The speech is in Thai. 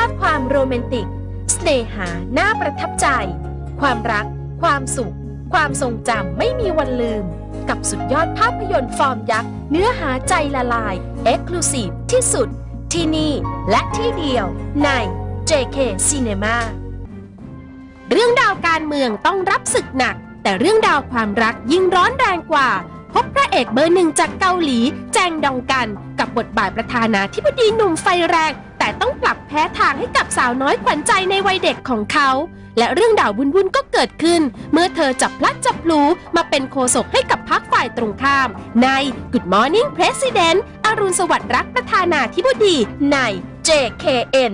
อดความโรแมนติกสเนหาน่าประทับใจ ความรัก ความสุข ความทรงจำไม่มีวันลืม กับสุดยอดภาพยนตร์ฟอร์มยักษ์ เนื้อหาใจละลาย เอ็กซ์คลูซีฟที่สุด ที่นี่และที่เดียวใน JK Cinema เรื่องดาวการเมืองต้องรับศึกหนัก แต่เรื่องดาวความรักยิ่งร้อนแรงกว่า พบพระเอกเบอร์หนึ่งจากเกาหลี แจงดองกัน กับบทบาทประธานาธิบดีหนุ่มไฟแรง แต่ต้องปรับแพ้ทางให้กับสาวน้อยขวัญใจในวัยเด็กของเขา และเรื่องดาววุ่นก็เกิดขึ้น เมื่อเธอจับพลัดจับพลูมาเป็นโฆษกให้กับพรรคฝ่ายตรงข้าม ใน Good Morning President อรุณสวัสดิ์รักประธานาธิบดีใน JKN